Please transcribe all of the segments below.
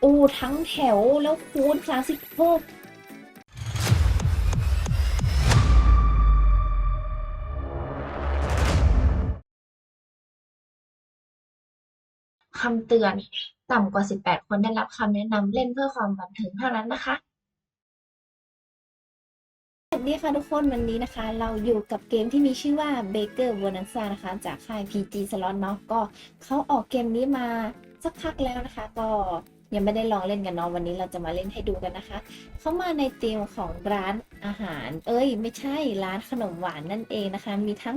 โอูทั้งแถวแล้วคูณสามสิบหกคำเตือน ต่ำกว่า 18 คนได้รับคำแนะนำเล่นเพื่อความบันเทิงเท่านั้นนะคะสวัสดีค่ะทุกคนวันนี้นะคะ เราอยู่กับเกมที่มีชื่อว่า Baker Bonanza นะคะ จากค่าย PG Slot เนาะก็เขาออกเกมนี้มาสักพักแล้วนะคะ ก็ ยังไม่ได้ลองเล่นกันเนาะวันนี้เราจะมาเล่นให้ดูกันนะคะ เขามาในธีมของร้านอาหาร เอ้ย ไม่ใช่ร้านขนมหวานนั่นเองนะคะ มีทั้ง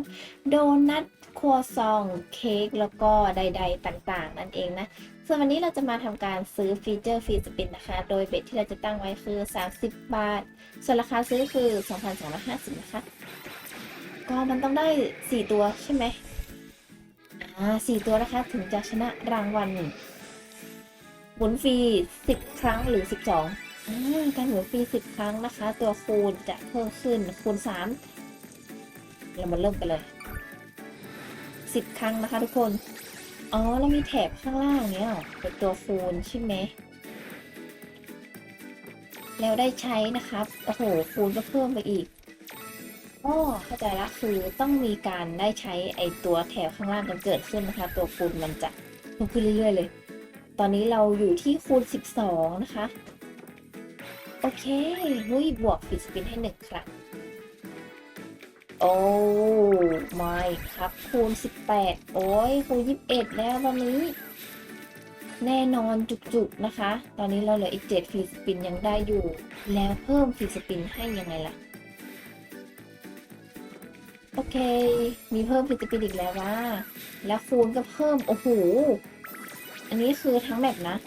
โดนัทครัวซองเค้กแล้วก็ใด ๆ ต่างๆ นั่นเองนะ ส่วนวันนี้เราจะมาทำการซื้อฟีเจอร์ฟรีสปินนะคะ โดยเบ็ดที่เราจะตั้งไว้คือ 30 บาท ส่วนราคาซื้อคือ 2,250 นะคะ ก็มันต้องได้ 4 ตัวใช่ไหมอ่า4ตัวนะคะถึงจะชนะรางวัล มุนฟรี 10 ครั้งหรือ 12อการหมุนฟรี 10 ครั้งนะคะ ตัวคูณจะเพิ่มขึ้นคูณ 3 เรามาเริ่มกันเลย 10 ครั้งนะคะทุกคน อ๋อแล้วมีแถบข้างล่างเนี้ยเป็นตัวคูณใช่ไหมแล้วได้ใช้นะครับ โอ้โห คูณก็เพิ่มไปอีกอ๋อเข้าใจละคือต้องมีการได้ใช้ไอตัวแถวข้างล่างกันเกิดขึ้นนะคะ ตัวคูณมันจะเพิ่มขึ้นเรื่อยๆเลย ตอนนี้เราอยู่ที่คูณ 12 นะคะ โอเคหุ้ยบวกฟิสปินให้หนึ่งครับโอ้ไม่ครับคูณ 18 โอ้ยคูณ 21 แล้วตอนนี้ แน่นอนจุกๆนะคะ ตอนนี้เราเหลืออีก 7 ฟรีสปินยังได้อยู่ แล้วเพิ่มฟรีสปินให้ยังไงล่ะ โอเค มีเพิ่มฟรีสปินอีกแล้วว่า แล้วคูณก็เพิ่ม โอ้โห อันนี้คือทั้งแบบนะ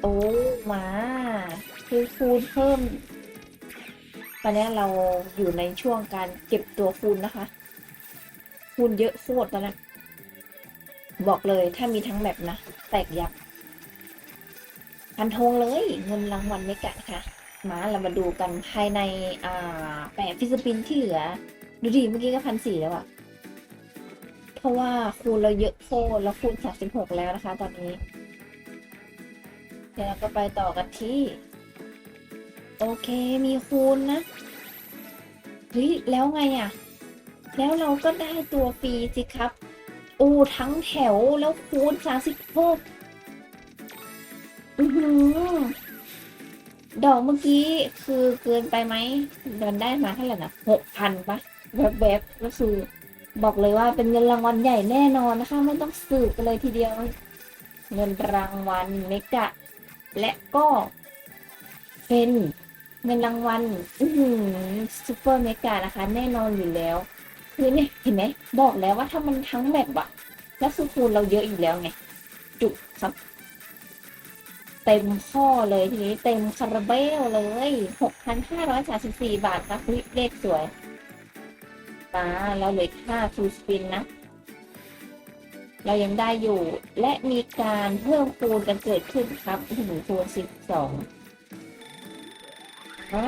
โอ้มาคือคูณเพิ่ม ตอนนี้เราอยู่ในช่วงการเก็บตัวคูณนะคะ คูณเยอะโคตรตอนนั้นบอกเลยถ้ามีทั้งแบบนะ แตกยับพันธงเลยเงินรางวัลไม่กะนะคะมาเรามาดูกันภายในอ่าแปดฟิสปินที่เหลือ ดูดิเมื่อกี้ก็พันสี่แล้วอะ เพราะว่าคูณเราเยอะโคตรแล้วคูณสามสิบหกแล้วนะคะ ตอนนี้ เดี๋ยวเราก็ไปต่อกันที่ โอเคมีคูณนะเฮ้ยแล้วไงอะแล้วเราก็ได้ตัวฟรีสิครับ อูทั้งแถวแล้วคูณสามสิบหกอือหือดอกเมื่อกี้คือเกินไปไหมมันได้มาเท่าไหร่นะหกพันปะแบบแบบก็คือ บอกเลยว่าเป็นเงินรางวัลใหญ่แน่นอนนะคะ ไม่ต้องสืบกันเลยทีเดียว เงินรางวัลเมกะ และก็เป็นเงินรางวัลซูเปอร์เมกะนะคะ แน่นอนอยู่แล้ว คือเนี่ยเห็นไหมบอกแล้วว่าถ้ามันทั้งแบบอะแล้วคือคูณเราเยอะอยู่แล้วไง จุกครับ เต็มข้อเลยทีนี้เต็มคาราเบลเลยหกพันห้าร้อยสาสิบสี่บาทครับอุ๊ยเลขสวย มาเราเหลือค่าฟูสปินนะ เรายังได้อยู่ และมีการเพิ่มคูณกันเกิดขึ้นครับถึงคูณสิบสองอ่า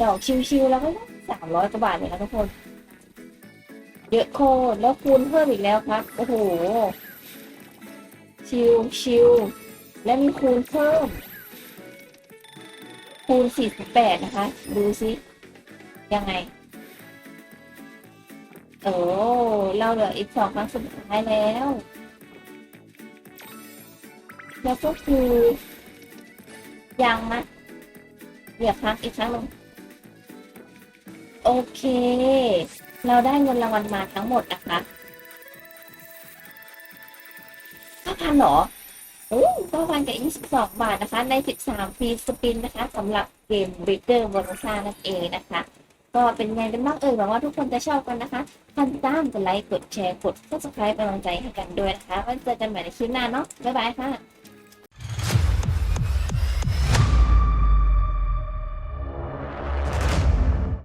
ดอกชิวๆแล้วก็สามร้อยกว่าบาทเลยนะทุกคน เยอะโคตรแล้วคูณเพิ่มอีกแล้วครับ โอ้โห ชิวชิวและมีคูณเพิ่ม คูณ48นะคะ ดูซิ ยังไง โอ้เราเหลืออีกสองครั้งสุดท้ายแล้ว แล้วก็คือยังนะเหลือครั้งอีกครั้งหนึ่งโอเค เราได้เงินรางวัลมาทั้งหมดนะคะห้าพันหรอโอ้ก็วันกับ22บาทนะคะ ใน13ฟรีสปินนะคะสำหรับเกม b r e a k e r b o n u s นั่นเองนะคะ ก็เป็นไงกันบ้างเอ่ยหวังว่าทุกคนจะชอบกันนะคะท่านตามกดไลค์กดแชร์กด subscribe เป็นกำลังใจให้กันด้วยนะคะไว้เจอกันใหม่ในคลิปหน้าเนาะบ๊ายบายค่ะ